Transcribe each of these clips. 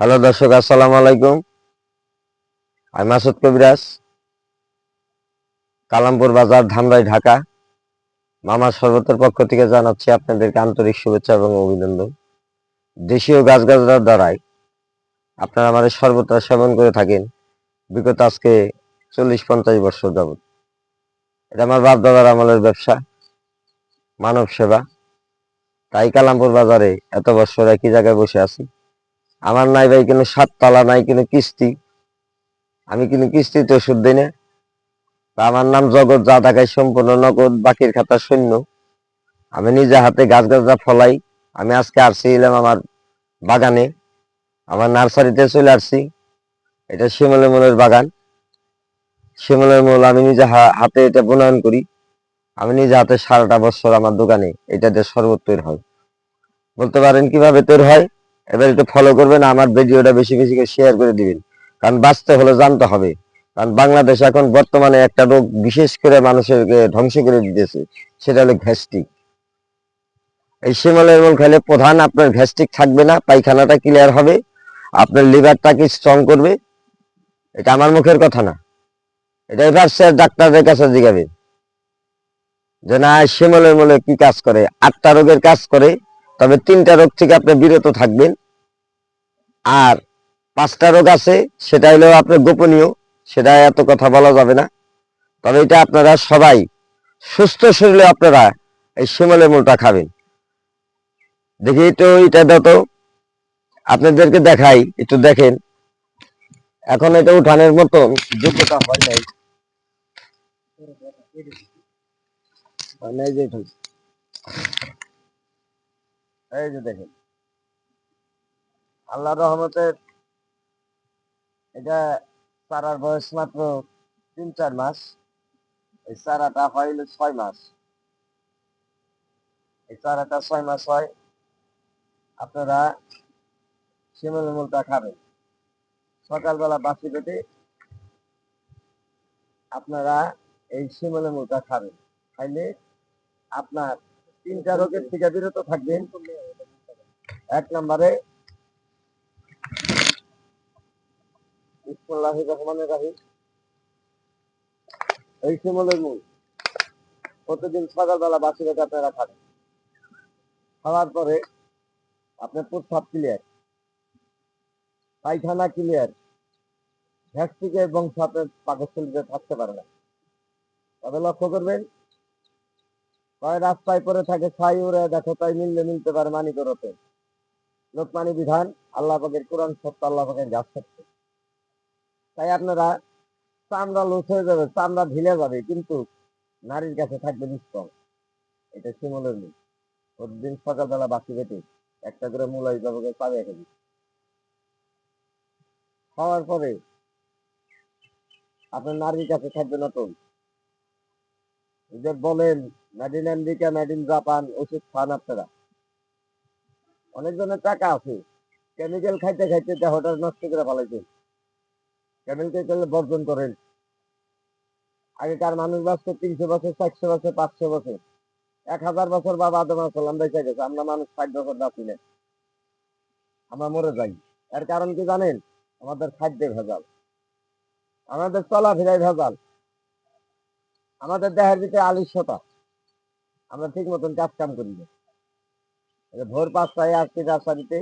Hello দর্শক, আসসালামু আলাইকুম। আমি মাসুদ কবিরাজ, কালামপুর বাজার ধামরাই ঢাকা। মামা শরবতের পক্ষ থেকে জানাচ্ছি আপনাদেরকে আন্তরিক শুভেচ্ছা এবং অভিনন্দন। দেশীয় গাছগাছরার দ্বারাই আপনারা আমাদের শরবতটা সেবন করে থাকেন। বিগত আজকে চল্লিশ পঞ্চাশ বছর যাবত এটা আমার বাপ দাদার আমলের ব্যবসা, মানব সেবা। তাই কালামপুর বাজারে এত বছর একই জায়গায় বসে আছি। আমার নাই ভাই কোনো সাততলা, নাই কোনো কিস্তি। আমি কোনো কিস্তিতে ওষুধ দিই না। আমার নাম জগৎ, যা টাকায় সম্পূর্ণ নগদ, বাকির খাতা শূন্য। আমি নিজে হাতে গাছ গাছরা ফলাই। আমি আজকে আসছি এলাম আমার বাগানে। আমার নার্সারিতে চলে আসছি এটা শিমলের মূলের বাগান। শিমলের মূল আমি নিজে হাতে এটা বনয়ন করি। আমি নিজে হাতে সারাটা বছর আমার দোকানে এটাতে শরবত তৈরি হয়। বলতে পারেন কীভাবে তৈরি হয়? এবার একটু ফলো করবেন, আমার ভিডিওটা বেশি বেশি করে শেয়ার করে দিবেন। কারণ বাঁচতে হলে জানতে হবে। কারণ বাংলাদেশ এখন বর্তমানে একটা রোগ বিশেষ করে মানুষেরকে ধ্বংস করে দিতেছে, সেটা হলো গ্যাস্ট্রিক। এই শিমলের মূল খেলে প্রধান আপনার গ্যাস্ট্রিক থাকবে না, পায়খানাটা ক্লিয়ার হবে, আপনার লিভারটাকে স্ট্রং করবে। এটা আমার মুখের কথা না। এটা এবার স্যার ডাক্তারদের কাছে জিগাবেন যে, না শিমলের মূলে কি কাজ করে? আটটা রোগের কাজ করে তবে তিনটা রোগ থেকে আপনি বিরত থাকবেন। আর পাঁচটা রোগ আছে, সেটা হলো আপনার গোপনীয়, সেটা এত কথা বলা যাবে না। তবে এটা আপনারা সবাই সুস্থ শরীরে আপনারা এই শিমলের মূলটা খাবেন। দেখি একটু এটা যত আপনাদেরকে দেখাই, একটু দেখেন। এখন এটা উঠানের মতন, যোগ্যতা হয় নাই। হয় নাই যে। এই যে দেখেন। আল্লাহ রহমতের এটা চারার বয়স মাত্র তিন, চার মাস। এই চারাটা হইল ছয় মাস। এই চারাটা ছয় মাস হয়, আপনারা শিমল মূলটা খাবেন। সকালবেলা বাসি পেটে আপনারা এই শিমল মূলটা খাবেন। খাইলে আপনার তিনটা রোগের থেকে বিরত থাকবেন। এক নম্বরে রহমানির রহিম এই শিমলের মূল। প্রতিদিন সকালবেলা বাসি রেখে আপনারা খাবেন। খাওয়ার পরে আপনার প্রস্রাব ক্লিয়ার পায়খানা ক্লিয়ার গ্যাস্ট্রিকের বংশ আপনার পাকস্থলীতে থাকতে পারে না। তবে লক্ষ্য করবেন কয় রাস্তায় পরে থাকে ছাই উড়ে দেখো তাই মিললে মিলতে পারে মানি করতে লোকমানি বিধান, আল্লাহ পাকের কোরআন সত্য, আল্লাহ পাকের গাছ সত্য। তাই আপনারা চামড়া লুচ হয়ে যাবে, চামড়া ঢিলে যাবে, কিন্তু নারীর কাছে থাকবে নিষ্কম এটা শিমলের মূল। প্রতিদিন সকালবেলা বাকি বেটে একটা করে মূল হিসাবে পাবে এখানে খাওয়ার পরে আপনার নারীর কাছে থাকবে নতুন এদের বলেন মেডিন আমেরিকা মেডিন জাপান ওষুধ খান আপনারা। অনেকজনের টাকা আছে। কেমিক্যাল খাইতে খাইতে দেহটা নষ্ট করে ফেলাইছে। কেমিক্যাল বর্জন করেন। আগেকার মানুষ বাঁচতো তিনশো বছর, চারশো বছর, পাঁচশো বছর। এক হাজার বছর বাবা আদম সাল্লাম বেঁচে গেছে। আমরা মানুষ ষাট বছর বাঁচি না। আমরা মরে যাই। এর কারণ কি জানেন? আমাদের খাদ্যে ভেজাল। আমাদের চলাফেরায় ভেজাল। আমাদের দেহের ভিতরে আলিস্যতা। আমরা ঠিক মতন কাজ কাম করি না। ভোর পাঁচটায় আসছি রাজশাহীতে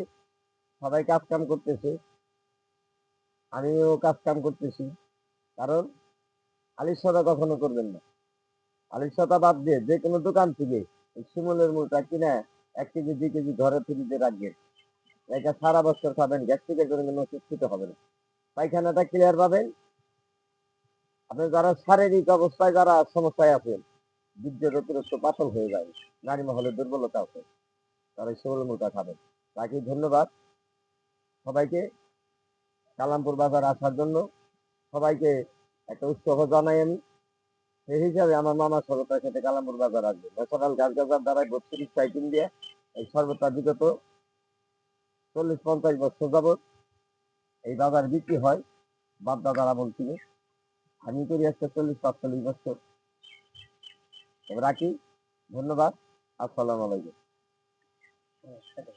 সবাই কাজ কাম করতেছে। আমিও কাজ কাম করতেছি। কারণ আলিস্যতা কখনো করবেন না। আলিস্যতা বাদ দিয়ে যে কোনো দোকান থেকে শিমলের মূলটা কিনে এক কেজি, দুই কেজি ঘরে ফিরিতে রাখবেন। এটা সারা বছর খাবেন, গ্যাস্ট্রিকের জন্য কোনো খেতে হবে না। পায়খানাটা ক্লিয়ার পাবেন আপনি যারা শারীরিক অবস্থায় যারা সমস্যায় আছেন বীর্যের অতিরিক্ত পাতল হয়ে যায়, নারী মহলে দুর্বলতা আছে, তারা শিমল খাবেন। তাকে ধন্যবাদ। সবাইকে কালামপুর বাজার আসার জন্য সবাইকে একটা উৎসাহ জানাই আমি। সেই হিসাবে আমার মামা সরকার সাথে কালামপুর বাজার আসবে। ন্যাশনাল গাছ গাছার দ্বারাই বত্রিশ সাইকেল দিয়ে এই সর্বতা বিগত চল্লিশ পঞ্চাশ বছর যাবৎ এই বাজার বিক্রি হয়। বাপ দাদারা বলছিল আমি করি আজকে চল্লিশ পাঁচচল্লিশ বছর। রাখি। ধন্যবাদ। আসসালাম আলাইকুম।